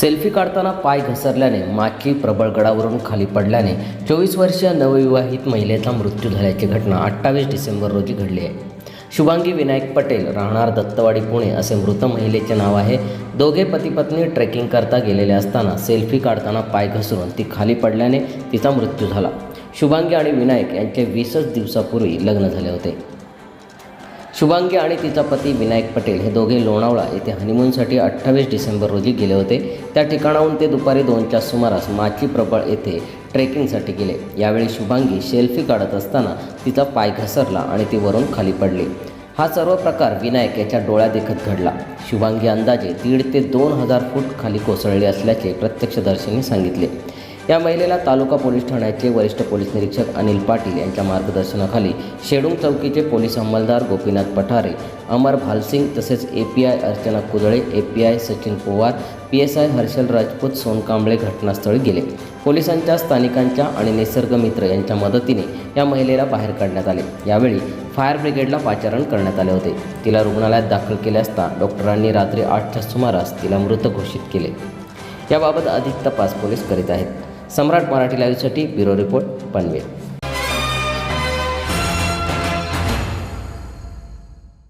Selfie काढताना पाय घसरल्याने माची प्रबळगडावरून खाली पडल्याने चोवीस वर्षीय नवविवाहित महिलेचा मृत्यू झाल्याची घटना अठ्ठावीस डिसेंबर रोजी घडली आहे. शुभांगी विनायक पटेल राहणार दत्तवाडी पुणे असे मृत महिलेचे नाव आहे. दोघे पती पत्नी ट्रेकिंग करता गेलेले असताना सेल्फी काढताना पाय घसरून ती खाली पडल्याने तिचा मृत्यू झाला. शुभांगी आणि विनायक यांचे वीसच दिवसापूर्वी लग्न झाले होते. शुभांगी आणि तिचा पती विनायक पटेल हे दोघे लोणावळा येथे हनीमूनसाठी अठ्ठावीस डिसेंबर रोजी गेले होते. त्या ठिकाणाहून ते दुपारी दोनच्या सुमारास माची प्रबळ येथे ट्रेकिंगसाठी गेले. यावेळी शुभांगी सेल्फी काढत असताना तिचा पाय घसरला आणि ती वरून खाली पडली. हा सर्व प्रकार विनायक याच्या डोळ्यादेखत घडला. शुभांगी अंदाजे दीड ते दोन हजार फूट खाली कोसळले असल्याचे प्रत्यक्षदर्शींनी सांगितले. या महिलेला तालुका पोलीस ठाण्याचे वरिष्ठ पोलीस निरीक्षक अनिल पाटील यांच्या मार्गदर्शनाखाली शेडूंग चौकीचे पोलीस अंमलदार गोपीनाथ पठारे अमर भालसिंग तसेच A P I Archana Kudale A P I Sachin Powar P S I Harshal Rajput Sonkamble घटनास्थळी गेले. पोलिसांच्या स्थानिकांच्या आणि निसर्ग मित्र यांच्या मदतीने या महिलेला बाहेर काढण्यात आले. यावेळी फायर ब्रिगेडला पाचारण करण्यात आले होते. तिला रुग्णालयात दाखल केले असता डॉक्टरांनी रात्री आठच्या सुमारास तिला मृत घोषित केले. याबाबत अधिक तपास पोलीस करीत आहेत. सम्राट मराठी लाईव्हसाठी ब्युरो रिपोर्ट पनवेल.